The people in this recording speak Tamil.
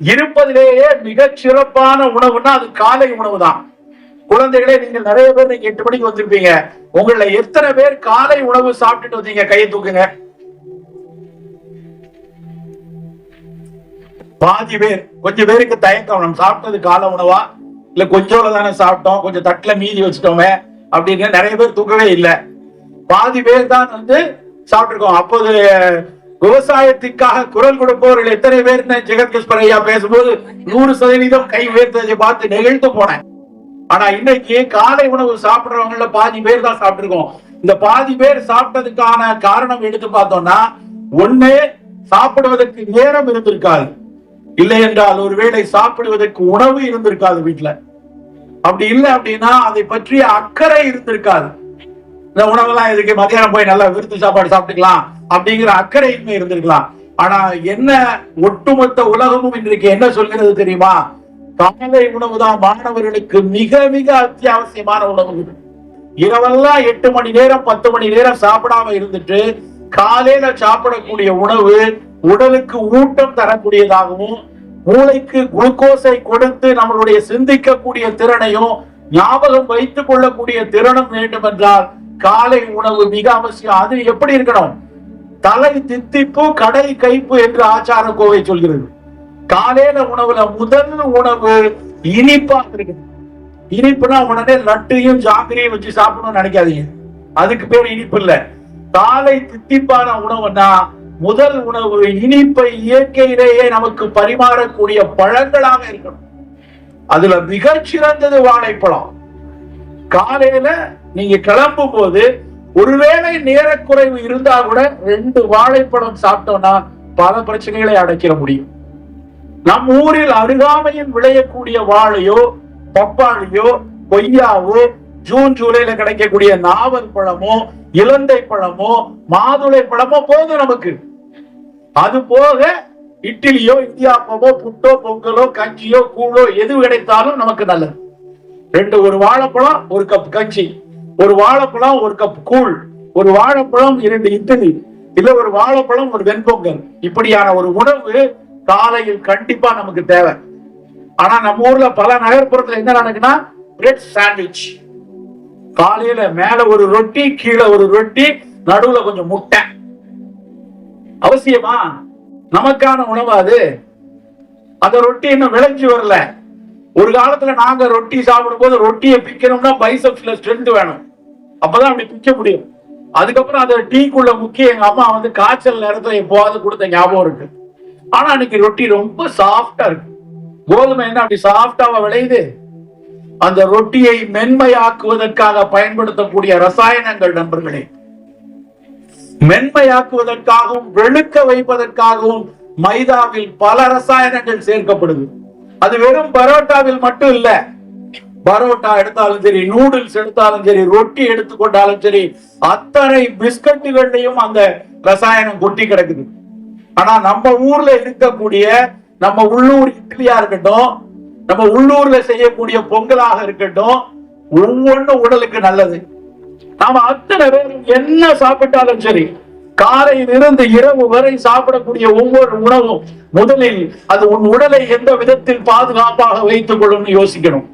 இருப்பதிலேயே மிக சிறப்பான உணவுன்னா அது காலை உணவு தான் குழந்தைகளே நீங்க நிறைய பேர் நீங்க எட்டு மணிக்கு வந்திருப்பீங்க. உங்கள எத்தனை பேர் காலை உணவு சாப்பிட்டுட்டு வந்தீங்க? கையை தூக்குங்க. பாதி பேர் கொஞ்சம் பேருக்கு தயக்கம். நம்ம சாப்பிட்டது காலை உணவா? இல்ல கொஞ்சோல தானே சாப்பிட்டோம். கொஞ்சம் தட்டுல மீதி வச்சுட்டோமே அப்படின்னு நிறைய பேர் தூக்கவே இல்லை. பாதி பேர் தான் வந்து சாப்பிட்டுருக்கோம். அப்போது விவசாயத்திற்காக குரல் கொடுப்பவர்கள் எத்தனை பேர் ஜெகத்கிருஷ்ணன் ஐயா பேசும்போது நூறு சதவீதம் கை உயர்த்ததை பார்த்து நெகிழ்ந்து போனேன். ஆனா இன்னைக்கு காலை உணவு சாப்பிடுறவங்கள பாதி பேர் தான் சாப்பிட்டுருக்கோம். இந்த பாதி பேர் சாப்பிட்டதுக்கான காரணம் எடுத்து பார்த்தோம்னா ஒண்ணு சாப்பிடுவதற்கு நேரம் இருந்திருக்காது. இல்லை என்றால் ஒருவேளை சாப்பிடுவதற்கு உணவு இருந்திருக்காது வீட்டுல அப்படி இல்லை அப்படின்னா அதை பற்றிய அக்கறை இருந்திருக்காது. இந்த உணவெல்லாம் இதுக்கு மத்தியானம் போய் நல்லா விருத்து சாப்பாடு சாப்பிட்டுக்கலாம் அப்படிங்கிற அக்கறையுமே இருந்திருக்கலாம். ஆனா என்ன ஒட்டுமொத்த உலகமும் இன்றைக்கு என்ன சொல்கிறது தெரியுமா? காலை உணவு தான் மாணவர்களுக்கு மிக மிக அத்தியாவசியமான உணவு. இரவெல்லாம் எட்டு மணி நேரம் பத்து மணி நேரம் சாப்பிடாம இருந்துட்டு காலையில சாப்பிடக்கூடிய உணவு உடலுக்கு ஊட்டம் தரக்கூடியதாகவும் மூளைக்கு குளுக்கோஸை கொடுத்து நம்மளுடைய சிந்திக்கக்கூடிய திறனையும் ஞாபகம் வைத்துக் கொள்ளக்கூடிய திறனும் வேண்டும் என்றால் காலை உணவு மிக அவசியம் அது எப்படி இருக்கணும்? தலை தித்திப்பு கடை கைப்பு என்று ஆச்சார கோவை சொல்கிறது. காலையில உணவுல முதல் உணவு இனிப்பா இருக்குது. இனிப்புனா உடனே லட்டையும் ஜாங்கிரியும் வச்சு சாப்பிடணும்னு நினைக்காதீங்க. அதுக்கு பேர் இனிப்பு இல்ல. காலை தித்திப்பான உணவுனா முதல் உணவு இனிப்பை இயற்கையிலேயே நமக்கு பரிமாறக்கூடிய பழங்களாக இருக்கணும். அதுல மிகச் சிறந்தது வாழைப்பழம். காலையில நீங்க கிளம்பும் போது ஒருவேளை நேரக்குறைவு இருந்தா கூட ரெண்டு வாழைப்பழம் சாப்பிட்டோம்னா பல பிரச்சனைகளை அடைக்கிற முடியும். நம் ஊரில் அருகாமையில் விளையக்கூடிய வாழையோ பப்பாளியோ கொய்யாவோ ஜூன் ஜூலைல கிடைக்கக்கூடிய நாவல் பழமோ இலந்தை பழமோ மாதுளை பழமோ போதும் நமக்கு. அது போக இட்லியோ இந்தியாப்பமோ புட்டோ பொங்கலோ கஞ்சியோ கூழோ எது கிடைத்தாலும் நமக்கு நல்லது. ரெண்டு ஒரு வாழைப்பழம் ஒரு கப் கஞ்சி. ஒரு வாழைப்பழம் ஒரு கப் கூழ். ஒரு வாழைப்பழம் இரண்டு இட்லி. இல்ல ஒரு வாழைப்பழம் ஒரு வெண்பொங்கல். இப்படியான ஒரு உணவு காலையில் கண்டிப்பா நமக்கு தேவை. ஆனா நம்ம ஊர்ல பல நகர்ப்புறத்துல என்ன நடக்குன்னா பிரெட் சாண்ட்விச் காலையில மேல ஒரு ரொட்டி கீழே ஒரு ரொட்டி நடுவுல கொஞ்சம் முட்டை. அவசியமா? நமக்கான உணவு அது. அந்த ரொட்டி இன்னும் விளைஞ்சு வரல. ஒரு காலத்துல நாங்க ரொட்டி சாப்பிடும் போது ரொட்டியை பிக்கணும்னா பைசப்ஸ்ல ஸ்ட்ரென்த் வேணும். அப்பதான் அப்படி பிக்க முடியும். அதுக்கப்புறம் அதை டீக்குள்ள முக்கிய எங்க அம்மா வந்து காய்ச்சல் நேரத்துல எப்போவாது கொடுத்த ஞாபகம் இருக்கு. ஆனா அன்னைக்கு ரொட்டி ரொம்ப சாஃப்டா இருக்கு. கோதுமை என்ன அப்படி சாஃப்டாவா விளையுது? அந்த ரொட்டியை மென்மையாக்குவதற்காக பயன்படுத்தக்கூடிய ரசாயனங்கள் நண்பர்களே. மென்மையாக்குவதற்காகவும் வெளுக்க வைப்பதற்காகவும் மைதாவில் பல ரசாயனங்கள் சேர்க்கப்படுது. அது வெறும் பரோட்டாவில் மட்டும் இல்ல. பரோட்டா எடுத்தாலும் சரி நூடுல்ஸ் எடுத்தாலும் சரி ரொட்டி எடுத்துக்கொண்டாலும் சரி அத்தனை பிஸ்கட்டுகள்லையும் அந்த ரசாயனம் கொட்டி கிடக்குது. ஆனா நம்ம ஊர்ல இருக்கக்கூடிய நம்ம உள்ளூர் இட்லியா இருக்கட்டும் நம்ம உள்ளூர்ல செய்யக்கூடிய பொங்கலாக இருக்கட்டும் ஒவ்வொன்றும் உடலுக்கு நல்லது. நாம அத்தனை பேர் என்ன சாப்பிட்டாலும் சரி காலையில் இருந்து இரவு வரை சாப்பிடக்கூடிய ஒவ்வொரு உணவும் முதலில் அது உன் உடலை எந்த விதத்தில் பாதுகாப்பாக வைத்துக் கொள்ளும்னு யோசிக்கணும்.